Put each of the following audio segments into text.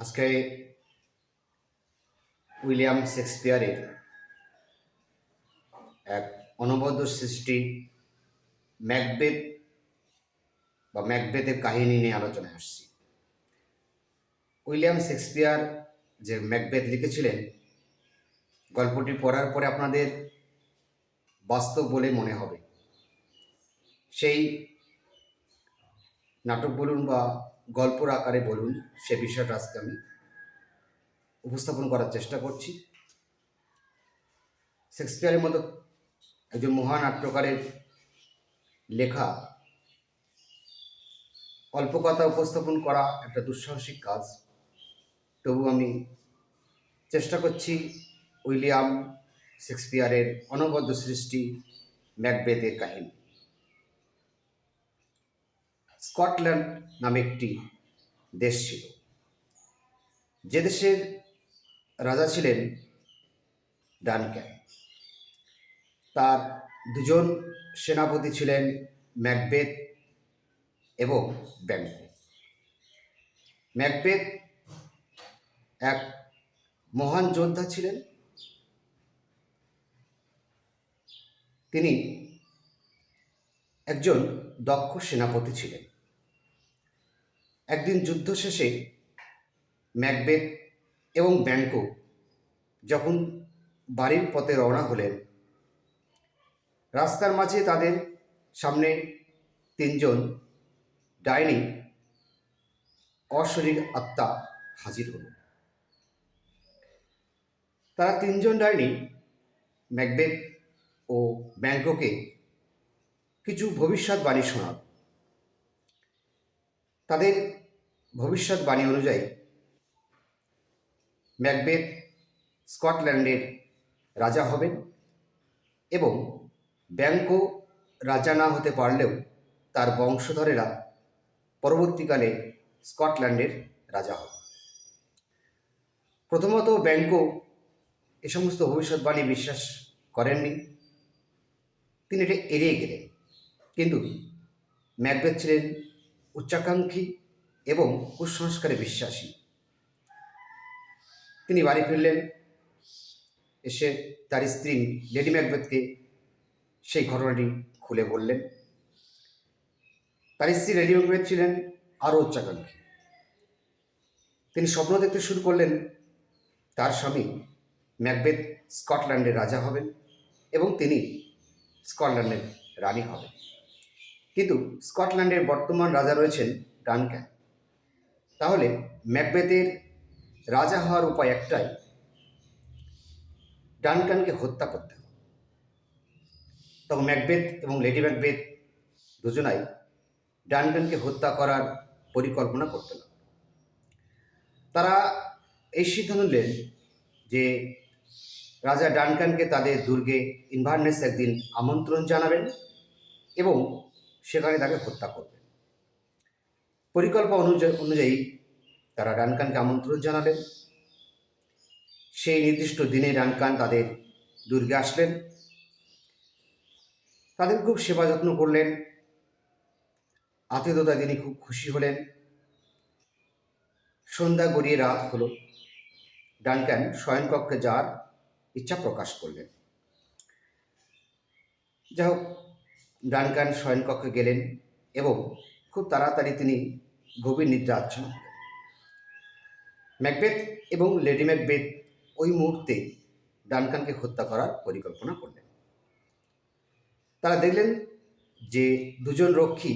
আজকে উইলিয়াম শেক্সপিয়ারের এক অনবদ্য সৃষ্টি ম্যাকবেথ বা ম্যাকবেথের কাহিনী নিয়ে আলোচনায় আসছি। উইলিয়াম শেক্সপিয়ার যে ম্যাকবেথ লিখেছিলেন, গল্পটি পড়ার পরে আপনাদের বাস্তব বলে মনে হবে। সেই নাটক বলুন বা গল্পর আকারে বলুন, সে বিষয়টা আজকে আমি উপস্থাপন করার চেষ্টা করছি। শেক্সপিয়ারের মতো একজন মহান নাট্যকারের লেখা, অল্প কথা উপস্থাপন করা একটা দুঃসাহসিক কাজ। তবু আমি চেষ্টা করছি উইলিয়াম শেক্সপিয়ারের অনবদ্য সৃষ্টি ম্যাকবেদের কাহিনী। স্কটল্যান্ড নামে একটি দেশ ছিল। যে দেশের রাজা ছিলেন ডানক্যান। তার দুজন সেনাপতি ছিলেন ম্যাকবেথ এবং ব্যাংকো। ম্যাকবেথ এক মহান যোদ্ধা ছিলেন। তিনি একজন দক্ষ সেনাপতি ছিলেন। একদিন যুদ্ধ শেষে ম্যাকবেথ এবং ব্যাংকো যখন বাড়ির পথে রওনা হলেন, রাস্তার মাঝে তাদের সামনে তিনজন ডাইনি অশরীর আত্মা হাজির হল। তারা তিনজন ডাইনি, ম্যাকবেথ ও ব্যাংককে কিছু ভবিষ্যৎবাণী শোনাল তাদের ভবিষ্যৎবাণী অনুযায়ী ম্যাকবেথ স্কটল্যান্ডের রাজা হবেন এবং ব্যাংকো রাজা না হতে পারলেও তার বংশধরেরা পরবর্তীকালে স্কটল্যান্ডের রাজা হবে প্রথমত ব্যাংকো এ সমস্ত ভবিষ্যৎবাণী বিশ্বাস করেননি। তিনি এটা এড়িয়ে গেলেন। কিন্তু ম্যাকবেথ ছিলেন উচ্চাকাঙ্ক্ষী এবং কুসংস্কারে বিশ্বাসী। তিনি বাড়ি ফিরলেন, এসে তার স্ত্রী লেডি ম্যাকবেথকে সেই ঘটনাটি খুলে বললেন। তার স্ত্রী লেডি ম্যাকবেথ ছিলেন আরও উচ্চাকাঙ্ক্ষী। তিনি স্বপ্ন দেখতে শুরু করলেন, তার স্বামী ম্যাকবেথ স্কটল্যান্ডের রাজা হবেন এবং তিনি স্কটল্যান্ডের রানী হবেন। কিন্তু স্কটল্যান্ডের বর্তমান রাজা রয়েছেন ডানক্যান। তাহলে ম্যাকবেথের রাজা হওয়ার উপায় একটাই, ডানকানকে হত্যা করতে হবে। তখন ম্যাকবেথ এবং লেডি ম্যাকবেথ দুজনাই ডানকানকে হত্যা করার পরিকল্পনা করতে লাগল। তারা এই সিদ্ধান্ত নিলেন যে রাজা ডানকানকে তাদের দুর্গে ইনভারনেস একদিন আমন্ত্রণ জানাবেন এবং সেখানে তাকে হত্যা করবেন। পরিকল্পনা অনুযায়ী অনুযায়ী তারা ডানকানকে আমন্ত্রণ জানালেন। সেই নির্দিষ্ট দিনে ডানকান তাদের দুর্গে আসলেন। তাদের খুব সেবা যত্ন করলেন। আতিথ্যতা তিনি খুব খুশি হলেন। সন্ধ্যা গড়িয়ে রাত হলো। ডানকান শয়নকক্ষে যাওয়ার ইচ্ছা প্রকাশ করলেন। যাই হোক ডানকান শয়নকক্ষে গেলেন এবং খুব তাড়াতাড়ি তিনি গভীর নিদ্রা আচ্ছন্ন ম্যাকবেথ এবং লেডি ম্যাকবেথ ওই মুহূর্তে ডানকানকে হত্যা করার পরিকল্পনা করলেন। তারা দেখলেন যে দুজন রক্ষী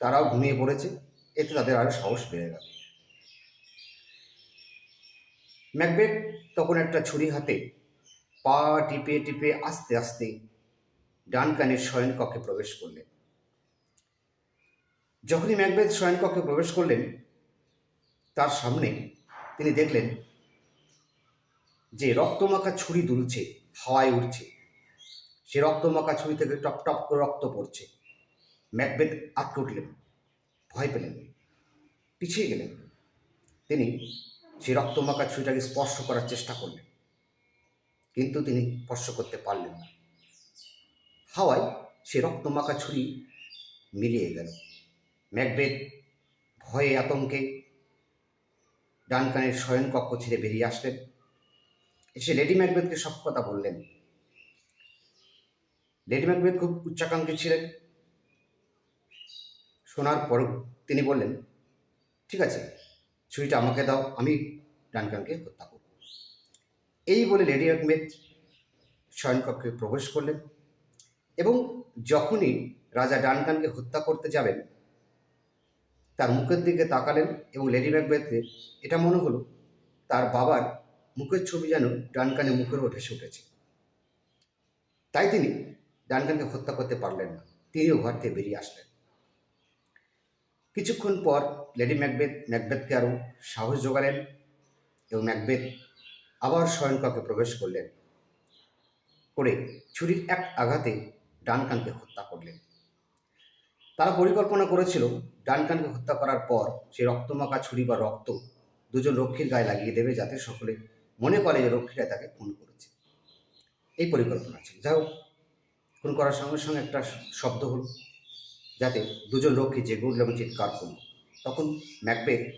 তারাও ঘুমিয়ে পড়েছে, এতে তাদের আরও সাহস বেড়ে গেল। ম্যাকবেথ তখন একটা ছুরি হাতে পা টিপে টিপে আস্তে আস্তে ডান কানের শয়নকক্ষে প্রবেশ করলেন। যখনই ম্যাকবেথ শয়নকক্ষে প্রবেশ করলেন, তার সামনে তিনি দেখলেন যে রক্তমাখা ছুরি দুলছে, হাওয়ায় উঠছে সে রক্তমাখা ছুরি থেকে টপ টপ করে রক্ত পড়ছে। ম্যাকবেথ আটকে উঠলেন, ভয় পেলেন, পিছিয়ে গেলেন। তিনি সেই রক্তমাখা ছুরিটাকে স্পর্শ করার চেষ্টা করলেন, কিন্তু তিনি স্পর্শ করতে পারলেন না। হাওয়ায় সে রক্তমাখা ছুরি মিলিয়ে গেল। ম্যাকবেথ ভয়ে আতঙ্কে ডানকানের শয়ন কক্ষ ছেড়ে বেরিয়ে আসলেন। এসে লেডি ম্যাকবেথকে সব কথা বললেন। লেডি ম্যাকবেথ খুব উচ্চাকাঙ্ক্ষী ছিলেন। শোনার পর তিনি বললেন, ঠিক আছে, ছুরিটা আমাকে দাও, আমি ডানকানকে হত্যা করব। এই বলে লেডি ম্যাকবেথ শয়নকক্ষে প্রবেশ করলেন এবং যখনই রাজা ডানকানকে হত্যা করতে যাবেন তার মুখের দিকে তাকালেন এবং লেডি ম্যাকবেথের এটা মনে হলো, তার বাবার মুখের ছবি যেন ডানকানের মুখের এসে উঠেছে। তাই তিনি ডানকানকে হত্যা করতে পারলেন না, তিনিও ঘর থেকে বেরিয়ে আসলেন। কিছুক্ষণ পর লেডি ম্যাকবেথ, ম্যাকবেথকে আরও সাহস জোগালেন এবং ম্যাকবেথ আবার শয়নকক্ষে প্রবেশ করলেন, করে ছুরির এক আঘাতে ডানকানকে হত্যা করলেন। তারা পরিকল্পনা করেছিল ডানকানকে হত্যা করার পর সেই রক্তমাখা ছুরি বা রক্ত দুজন রক্ষীর গায়ে লাগিয়ে দেবে যাতে সকলে মনে করে যে রক্ষীরা তাকে খুন করেছে। এই পরিকল্পনা ছিল। যাই হোক, খুন করার সঙ্গে সঙ্গে একটা শব্দ হলো, যাতে দুজন রক্ষী জেগে উঠল এবং চিৎকার করল। তখন ম্যাকবেথ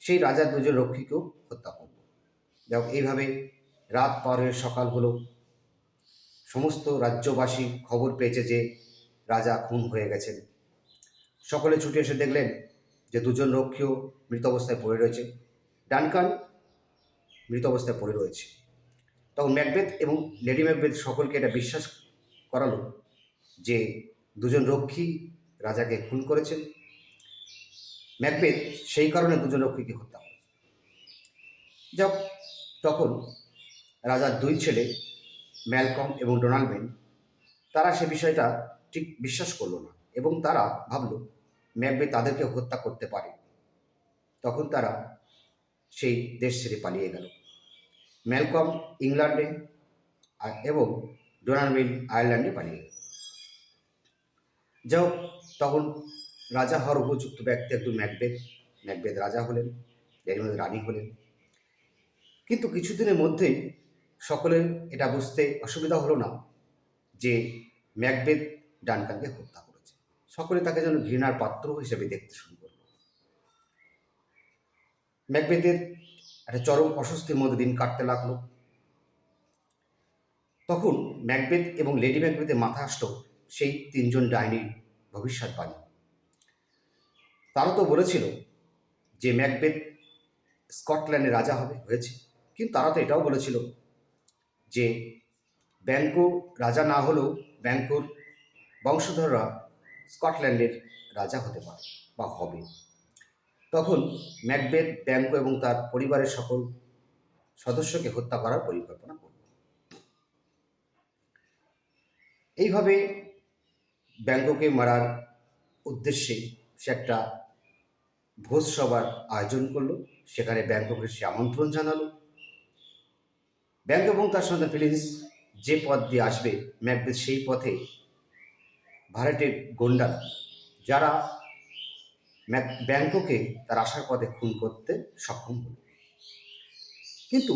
সেই রাজার দুজন রক্ষীকেও হত্যা করল। যাই হোক, এইভাবে রাত পার হয়ে সকাল হলো। সমস্ত রাজ্যবাসী খবর পেয়েছে যে রাজা খুন হয়ে গেছেন। সকলে ছুটে এসে দেখলেন যে দুজন রক্ষীও মৃত অবস্থায় পড়ে রয়েছে। ডানকান মৃত অবস্থায় পড়ে রয়েছে। তখন ম্যাকবেথ এবং লেডি ম্যাকবেথ সকলকে এটা বিশ্বাস করালো যে দুজন রক্ষী রাজাকে খুন করেছেন। ম্যাকবেথ সেই কারণে দুজন রক্ষীকে হত্যা করেছে যাক, তখন রাজার দুই ছেলে ম্যালকম এবং ডোনাল্ডবেন তারা সে বিষয়টা ঠিক বিশ্বাস করল না এবং তারা ভাবলো ম্যাকবে তাদেরকে হত্যা করতে পারে। তখন তারা সেই দেশ ছেড়ে পালিয়ে গেল। ম্যালকম ইংল্যান্ডে এবং ডোনাল্ডবেন আয়ারল্যান্ডে পালিয়ে গেল। যাই তখন রাজা হওয়ার উপযুক্ত ব্যক্তি একদম ম্যাকবেদ ম্যাকবেদ রাজা হলেন এর রানী হলেন। কিন্তু কিছুদিনের মধ্যেই সকলের এটা বুঝতে অসুবিধা হলো না যে ম্যাকবেদ ডানকানকে হত্যা সকলে তাকে যেন ঘৃণার পাত্র হিসেবে দেখতে শুরু করল। ম্যাকবেদের একটা চরম অস্বস্তির মধ্যে দিন কাটতে লাগল। তখন ম্যাকবেদ এবং লেডি ম্যাকবেদের মাথা আসলো সেই তিনজন ডাইনির ভবিষ্যৎবাণী। তারা তো বলেছিল যে ম্যাকবেদ স্কটল্যান্ডের রাজা হবে, হয়েছে। কিন্তু তারা তো এটাও বলেছিল যে ব্যাঙ্কো রাজা না হলেও ব্যাঙ্কোর বংশধররা স্কটল্যান্ডের রাজা হতে পারে বা হবে। তখন ম্যাকবেথ, ব্যাঙ্কো এবং তার পরিবারের সকল সদস্যকে হত্যা করার পরিকল্পনা করল। এইভাবে ব্যাঙ্ককে মারার উদ্দেশ্যে সে একটা ভোজ সভার আয়োজন করল। সেখানে ব্যাংককের সে আমন্ত্রণ জানালো। ব্যাংক এবং তার সন্তান ফিলিংস যে পথ দিয়ে আসবে, ম্যাকবেথ সেই পথে ভাড়াটে গন্ডা যারা ব্যাংককে তার আসার পথে খুন করতে সক্ষম হল। কিন্তু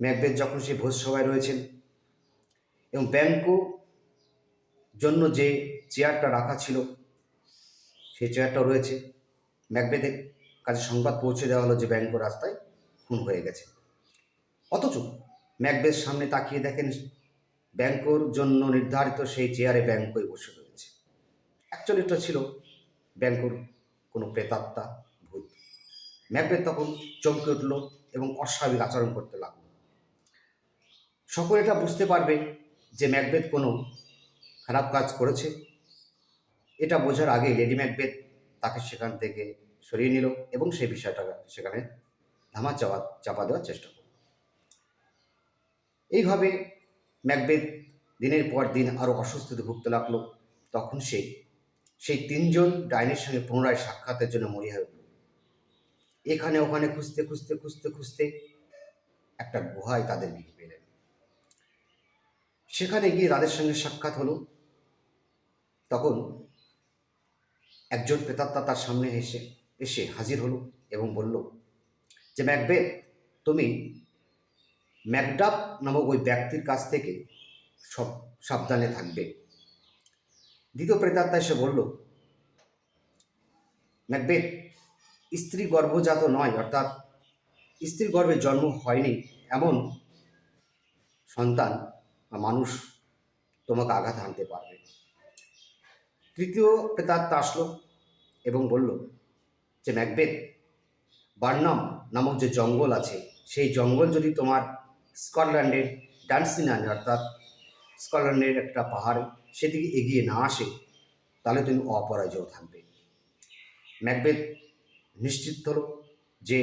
ম্যাকবেথ যখন সে ভোজ সভায় রয়েছেন এবং ব্যাংকো জন্য যে চেয়ারটা রাখা ছিল, সেই চেয়ারটা রয়েছে, ম্যাকবেথের কাছে সংবাদ পৌঁছে দেওয়া হলো যে ব্যাংকো রাস্তায় খুন হয়ে গেছে। অথচ ম্যাকবেথ সামনে তাকিয়ে দেখেন ব্যাংকোর জন্য নির্ধারিত সেই চেয়ারে ব্যাংকই বসে রয়েছে। অ্যাকচুয়ালি এটা ছিল ব্যাংকোর কোনো প্রেতাত্মা ভূত। ম্যাকবেথ তখন চমকে উঠল এবং অস্বাভাবিক আচরণ করতে লাগল। সকলে এটা বুঝতে পারবে যে ম্যাকবেথ কোনো খারাপ কাজ করেছে। এটা বোঝার আগে লেডি ম্যাকবেথ তাকে সেখান থেকে সরিয়ে নিল এবং সেই বিষয়টা সেখানে ধামা চাপা চাপা দেওয়ার চেষ্টা করল। এইভাবে ম্যাকবেথ দিনের পর দিন আরও অস্বস্তিতে ভুগতে লাগল। তখন সে, সেই তিনজন ডাইনের সঙ্গে পুনরায় সাক্ষাতের জন্য মরিয়া হয়ে এখানে ওখানে খুঁজতে খুঁজতে খুঁজতে খুঁজতে একটা গুহায় তাদের গিয়ে পেলেন। সেখানে গিয়ে তাদের সঙ্গে সাক্ষাৎ হলো। তখন একজন প্রেতাত্মা তার সামনে এসে এসে হাজির হলো এবং বলল, যে ম্যাকবেথ, তুমি ম্যাকডাপ নামক ওই ব্যক্তির কাছ থেকে সব সাবধানে থাকবে। দ্বিতীয় প্রেতাত্মা এসে বলল ম্যাকবেদ স্ত্রী গর্ভজাত নয়, অর্থাৎ স্ত্রীর গর্ভে জন্ম হয়নি এমন সন্তান বা মানুষ তোমাকে আঘাত হানতে পারবে। তৃতীয় প্রেতাত্মা আসলো এবং বলল, যে ম্যাকবেদ বার্নাম নামক যে জঙ্গল আছে, সেই জঙ্গল যদি তোমার স্কটল্যান্ডের ডান্সিনান অর্থাৎ স্কটল্যান্ডের একটা পাহাড়, সেদিকে এগিয়ে না আসে, তাহলে তুমি অপরাজয় থাকবে। ম্যাকবেদ নিশ্চিত হলো যে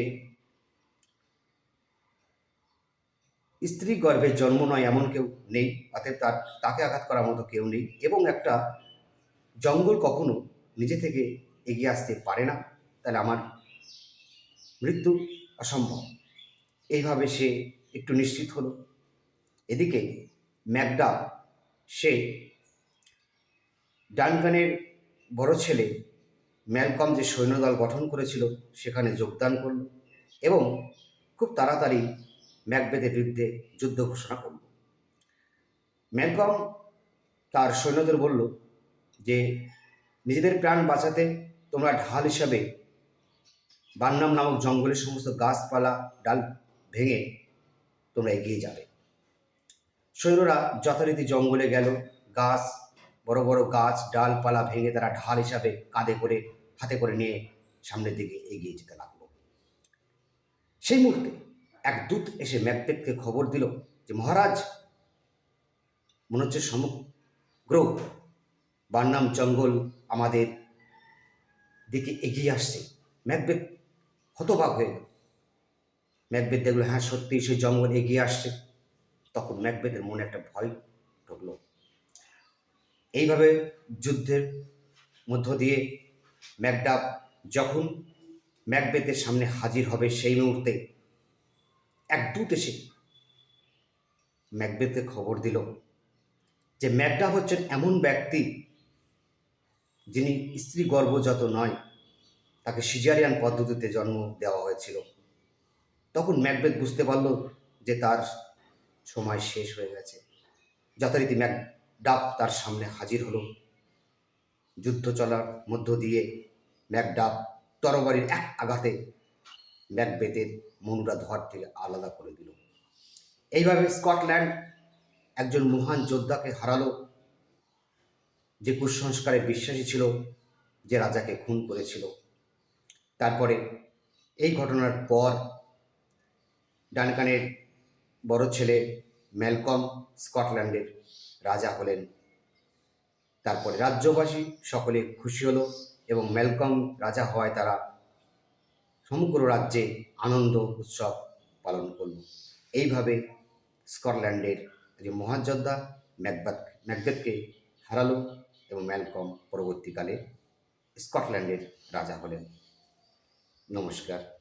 স্ত্রী গর্ভে জন্ম নয় এমন কেউ নেই, অতএব তার, তাকে আঘাত করার মতো কেউ নেই এবং একটা জঙ্গল কখনো নিজে থেকে এগিয়ে আসতে পারে না, তাহলে আমার মৃত্যু অসম্ভব। এইভাবে সে একটু নিশ্চিত হলো। এদিকে ম্যাকডা, সে ডানকানের বড় ছেলে ম্যালকম যে সৈন্যদল গঠন করেছিল, সেখানে যোগদান করল এবং খুব তাড়াতাড়ি ম্যাকবেদের বিরুদ্ধে যুদ্ধ ঘোষণা করল। ম্যালকম তার সৈন্যদের বলল যে, নিজেদের প্রাণ বাঁচাতে তোমরা ঢাল হিসাবে বান্নাম নামক জঙ্গলের সমস্ত গাছপালা, ডাল ভেঙে তোমরা এগিয়ে যাবে। সৈন্যরা যথারীতি জঙ্গলে গেল। গাছ, বড় বড় গাছ, ডালপালা ভেঙে তারা ঢাল হিসাবে কাঁধে করে, হাতে করে নিয়ে সামনের দিকে এগিয়ে যেতে লাগল। সেই মুহূর্তে এক দূত এসে ম্যাকবেথকে খবর দিল যে, মহারাজ, মনে হচ্ছে সমগ্র বান্নাম জঙ্গল আমাদের দিকে এগিয়ে আসছে। ম্যাকবেথ হতবাক হয়ে গেল। ম্যাকবেথ দেখল হ্যাঁ সত্যি সেই জঙ্গল এগিয়ে আসছে। তখন ম্যাকবেদের মনে একটা ভয় ঢুকলো। এইভাবে যুদ্ধের মধ্য দিয়ে ম্যাকডাব যখন ম্যাকবেদের সামনে হাজির হবে সেই মুহূর্তে এক দূত এসে ম্যাকবেথকে খবর দিল যে ম্যাকডাব হচ্ছেন এমন ব্যক্তি যিনি স্ত্রী গর্ভজাত নয়, তাকে সিজারিয়ান পদ্ধতিতে জন্ম দেওয়া হয়েছিল। তখন ম্যাকবেথ বুঝতে পারল যে তার সময় শেষ হয়ে গেছে। যথারীতি ম্যাকডাব তার সামনে হাজির হলো। যুদ্ধ চলার মধ্য দিয়ে ম্যাকডাব তরবারির এক আঘাতে ম্যাকবেথের মনুরা ধর থেকে আলাদা করে দিল। এইভাবে স্কটল্যান্ড একজন মহান যোদ্ধাকে হারালো, যে কুসংস্কারে বিশ্বাসী ছিল, যে রাজাকে খুন করেছিল। তারপরে এই ঘটনার পর ডানকানের বড় ছেলে ম্যালকম স্কটল্যান্ডের রাজা হলেন। তারপরে রাজ্যবাসী সকলে খুশি হলো এবং ম্যালকম রাজা হওয়ায় তারা সমগ্র রাজ্যে আনন্দ, উৎসব পালন করল। এইভাবে স্কটল্যান্ডের যে মহাযোদ্ধা ম্যাকবাথ, ম্যাকবেথকে হারালো এবং ম্যালকম পরবর্তীকালে স্কটল্যান্ডের রাজা হলেন। নমস্কার।